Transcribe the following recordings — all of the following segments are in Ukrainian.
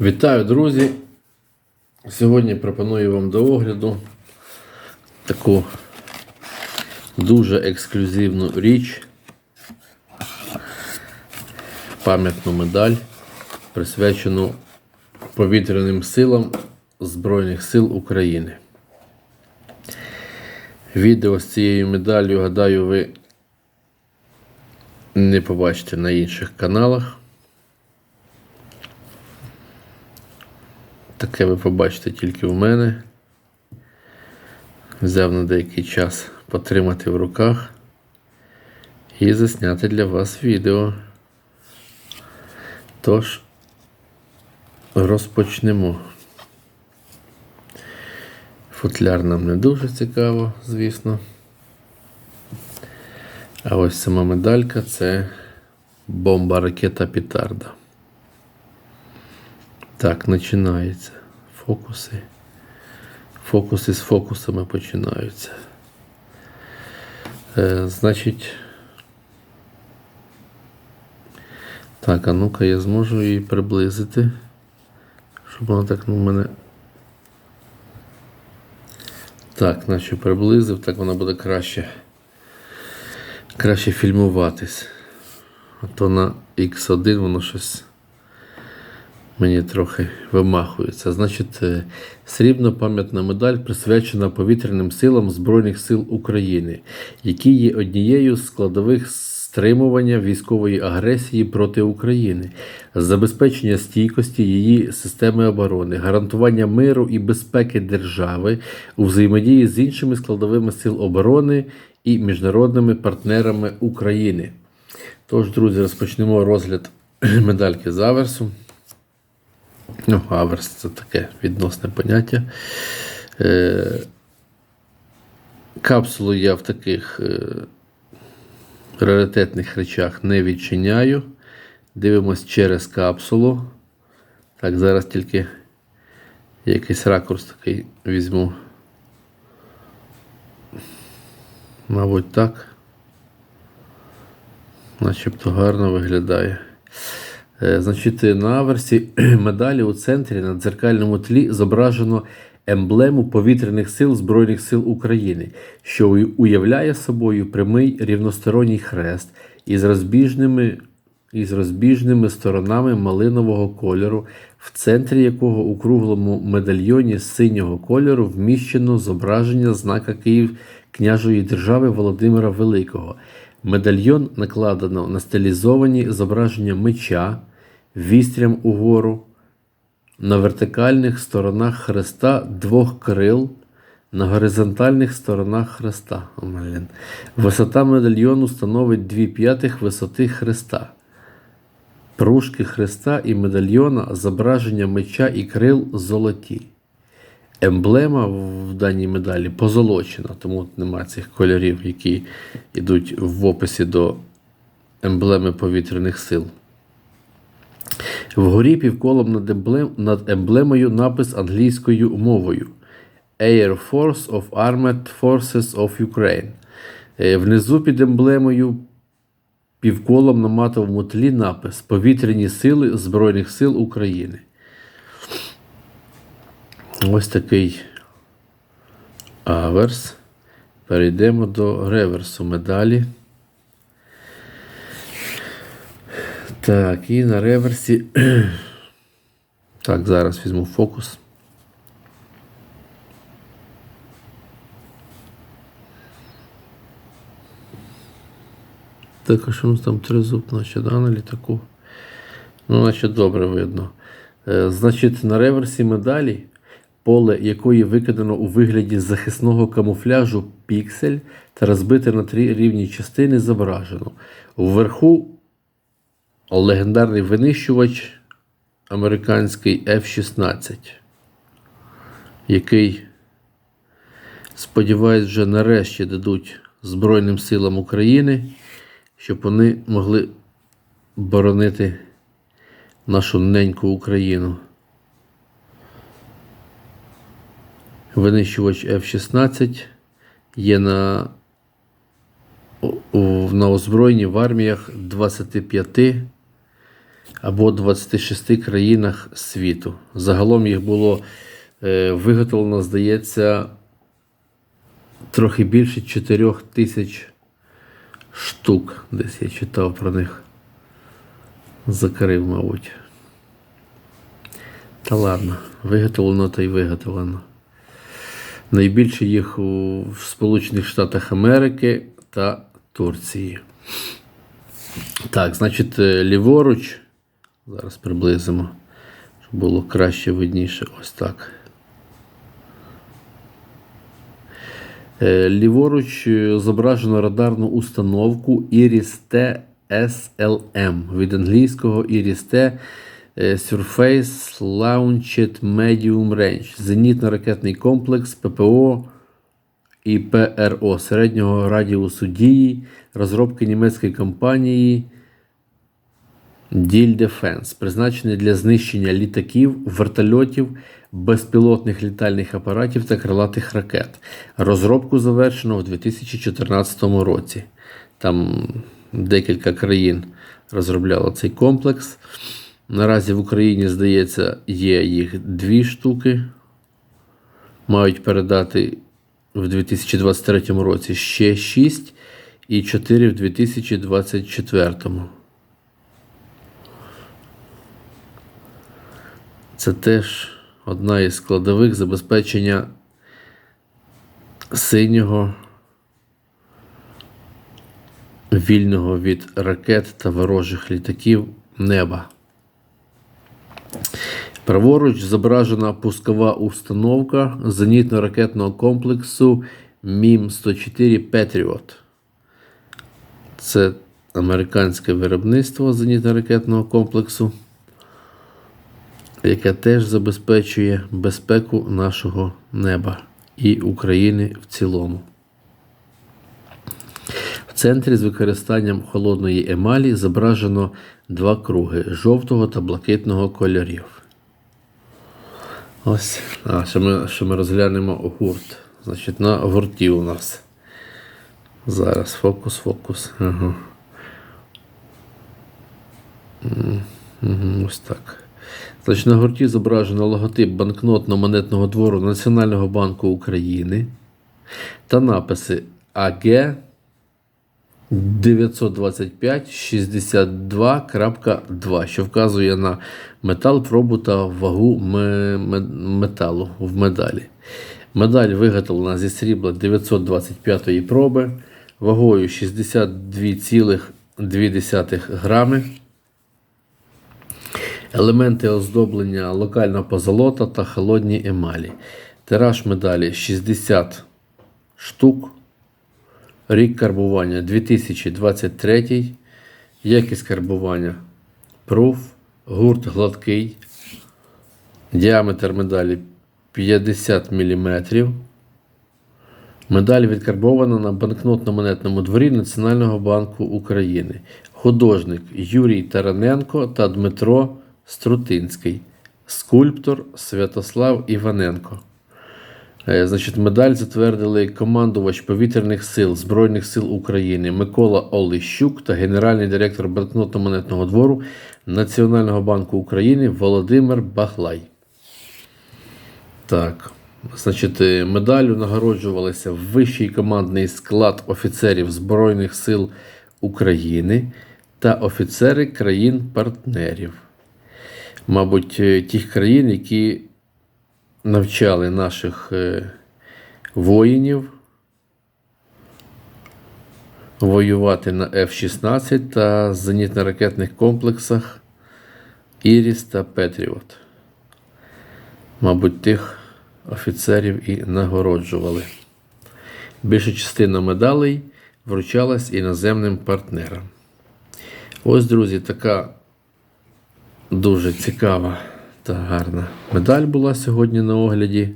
Вітаю, друзі! Сьогодні пропоную вам до огляду таку дуже ексклюзивну річ, пам'ятну медаль, присвячену повітряним силам Збройних сил України. Відео з цією медаллю, гадаю, ви не побачите на інших каналах. Таке ви побачите тільки в мене. Взяв на деякий час потримати в руках і засняти для вас відео. Тож, розпочнемо. Футляр нам не дуже цікаво, звісно. А ось сама медалька це бомба ракета Пітарда. Так, починається. Фокуси. Фокуси з фокусами починаються. Е, значить. Так, а ну-ка я зможу її приблизити. Щоб вона так ну, мене. Так, наче приблизив, так вона буде краще. Краще фільмуватись. А то на X1 воно щось мені трохи вимахується. Значить, е, срібна пам'ятна медаль присвячена повітряним силам Збройних сил України, які є однією з складових стримування військової агресії проти України, забезпечення стійкості її системи оборони, гарантування миру і безпеки держави у взаємодії з іншими складовими сил оборони і міжнародними партнерами України. Тож, друзі, розпочнемо розгляд медальки з аверсу. Ну, аверс це таке відносне поняття. Е, Капсулу я в таких е, раритетних речах не відчиняю. Дивимось через капсулу. Так, зараз тільки якийсь ракурс такий візьму. Мабуть, так. Начебто гарно виглядає. Е, Значить, на аверсі медалі у центрі на дзеркальному тлі зображено емблему повітряних сил Збройних сил України, що уявляє собою прямий рівносторонній хрест із розбіжними, із розбіжними сторонами малинового кольору, в центрі якого у круглому медальйоні синього кольору вміщено зображення знака Київ княжої держави Володимира Великого. Медальйон накладено на стилізовані зображення меча, вістрям угору, на вертикальних сторонах хреста двох крил, на горизонтальних сторонах хреста. Висота медальйону становить 2 п'ятих висоти хреста. Пружки хреста і медальйона, зображення меча і крил золоті. Емблема в даній медалі позолочена, тому немає цих кольорів, які йдуть в описі до емблеми повітряних сил. Вгорі півколом над, емблем, над емблемою напис англійською мовою Air Force of Armed Forces of Ukraine. Е, Внизу під емблемою півколом на матовому тлі напис Повітряні сили Збройних сил України. Ось такий аверс. Перейдемо до реверсу медалі. Так, і на реверсі. Так, зараз візьму фокус. Так, а що у нас там тризуб, наче, да, на літаку? Ну, наче добре видно. Е, значить, на реверсі медалі, поле якої викидано у вигляді захисного камуфляжу піксель та розбите на три рівні частини, зображено. Вверху легендарний винищувач американський F-16, який, сподіваюсь, вже нарешті дадуть Збройним силам України, щоб вони могли боронити нашу неньку Україну. Винищувач F-16 є на, на озброєнні в арміях 25 або 26 країнах світу. Загалом їх було е, виготовлено, здається, трохи більше 4 тисяч штук. Десь я читав про них. Закрив, мабуть. Та ладно, виготовлено та й виготовлено. Найбільше їх у Сполучених Штатах Америки та Турції. Так, значить, е, ліворуч. Зараз приблизимо, щоб було краще видніше. Ось так. Е, Ліворуч е, зображено радарну установку Iris-T SLM від англійського Iris-T е, Surface Launched Medium Range. Зенітно-ракетний комплекс ППО і ПРО середнього радіусу дії, розробки німецької компанії Діль Defense, призначений для знищення літаків, вертольотів, безпілотних літальних апаратів та крилатих ракет. Розробку завершено в 2014 році. Там декілька країн розробляло цей комплекс. Наразі в Україні, здається, є їх дві штуки. Мають передати в 2023 році ще 6 і 4 в 2024. Це теж одна із складових забезпечення синього вільного від ракет та ворожих літаків неба. Праворуч зображена пускова установка зенітно-ракетного комплексу МІМ-104 Patriot. Це американське виробництво зенітно-ракетного комплексу, яке теж забезпечує безпеку нашого неба і України в цілому. В центрі з використанням холодної емалі зображено два круги жовтого та блакитного кольорів. Ось. А, ще ми, ще ми розглянемо гурт. Значить, на гурті у нас. Зараз фокус, фокус. Ага. Мгм, Ось так. Значить, на гурті зображено логотип банкнотно-монетного двору Національного банку України та написи АГ 925-62.2, що вказує на метал, пробу та вагу ме- ме- металу в медалі. Медаль виготовлена зі срібла 925 проби вагою 62,2 грами. Елементи оздоблення локальна позолота та холодні емалі. Тираж медалі 60 штук. Рік карбування 2023. Якість карбування Proof. Гурт гладкий. Діаметр медалі 50 мм. Медаль відкарбована на банкнотно-монетному дворі Національного банку України. Художник Юрій Тараненко та Дмитро Струтинський. Скульптор Святослав Іваненко. Е, Значить, медаль затвердили командувач повітряних сил Збройних сил України Микола Олещук та генеральний директор банкнотно-монетного двору Національного банку України Володимир Бахлай. Так, значить, е, медаллю нагороджувалися вищий командний склад офіцерів Збройних сил України та офіцери країн-партнерів. Мабуть, е, тих країн, які навчали наших е, воїнів воювати на F-16 та зенітно-ракетних комплексах Іріс та Петріот. Мабуть, тих офіцерів і нагороджували. Більша частина медалей вручалась іноземним партнерам. Ось, друзі, така дуже цікава та гарна медаль була сьогодні на огляді.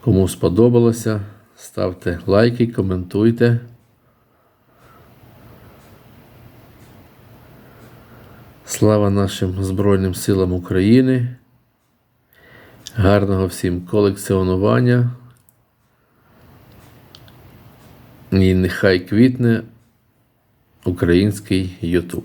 Кому сподобалося, ставте лайки, коментуйте. Слава нашим Збройним силам України. Гарного всім колекціонування. І нехай квітне український Ютуб.